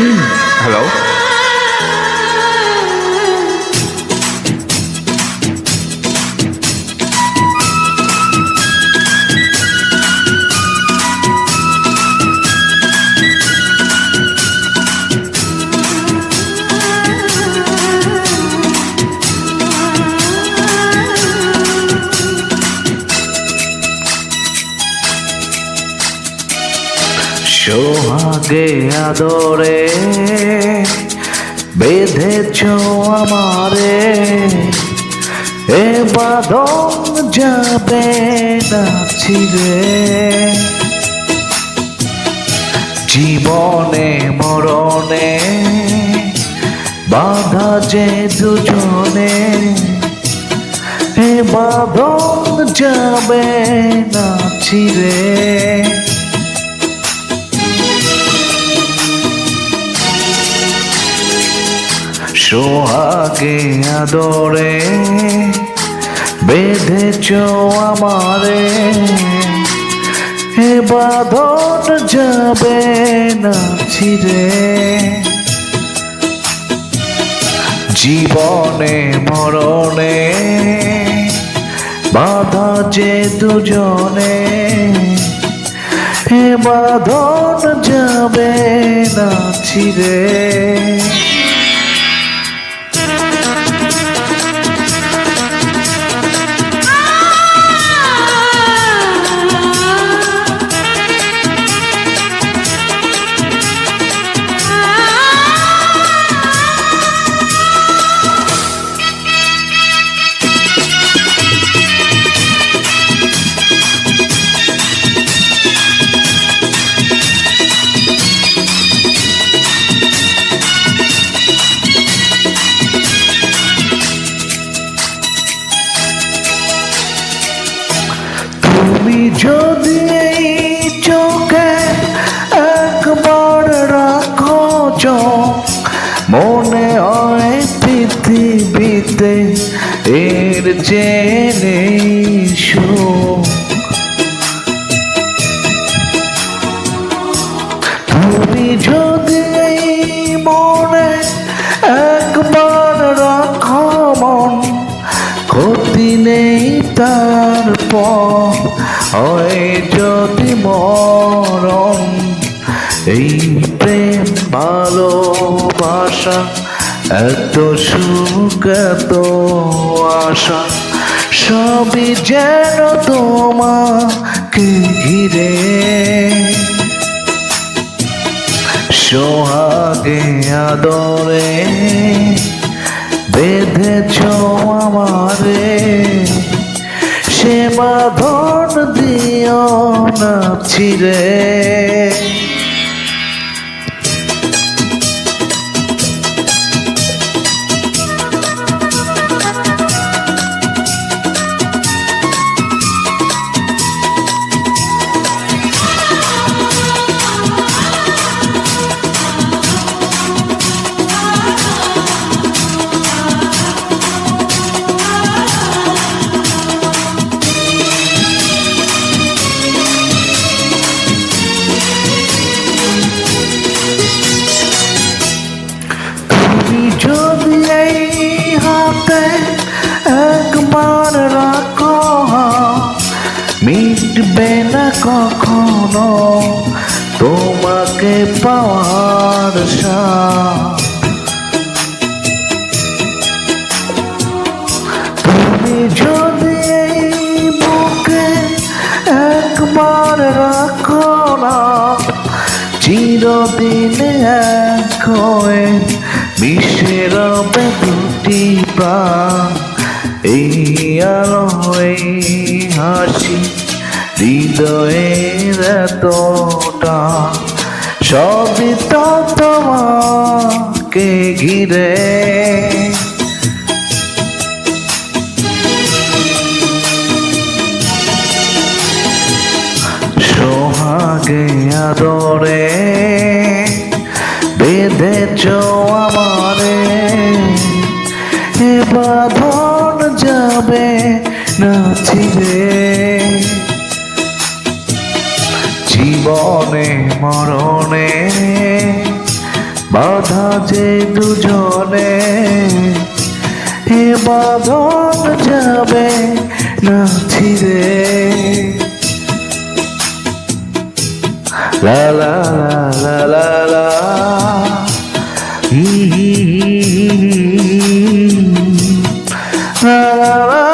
Hello? সোহাগে আদরে বেঁধেছ আমারে, এ বাদন যাবে না ছিড়ে। জীবনে, মরণে বাধা যে দুজনে, এ বাদন যাবে না ছিড়ে। সোহাগে আদরে বেঁধেছ আমারে। এ বাঁধন যাবে না ছিড়ে। জীবনে মরণে বাধা যে দুজনে। এ বাঁধন যাবে না ছিড়ে। তুমি যদি এই চোখে একবার রাখো চোখ, মনে হয় পৃথিবীতে এর জেনে সুখ। তুমি যদি মনে একবার রাখো মন, ক্ষতি নেই তারপর। হয় যদি মরণ, এই প্রেম ভালোবাসা, এত সুখ, এত আশা, সবই যেন তোমাকে ঘিরে। সোহাগে আদরে বেঁধেছ আমারে। সে বাঁধন দিও না ছিড়ে। মিটবে না কখনো, তোমাকে পাওয়ার তুমি যদি বুকে একবার রাখো না, চিরদিন এক হয়ে রবে দুটি প্রাণ। এই আলো এই হাসি, হৃদয়ের এতটা। সবই তো তোমাকে ঘিরে। সোহাগে আদরে বেঁধেছ আমারে, এ বাঁধন যাবে নাচিলে জীবনে, মরণে, বাধা যে দুজনে হে বাঁধন যাবে নাচিলে la লা লা লা লা লা। la la la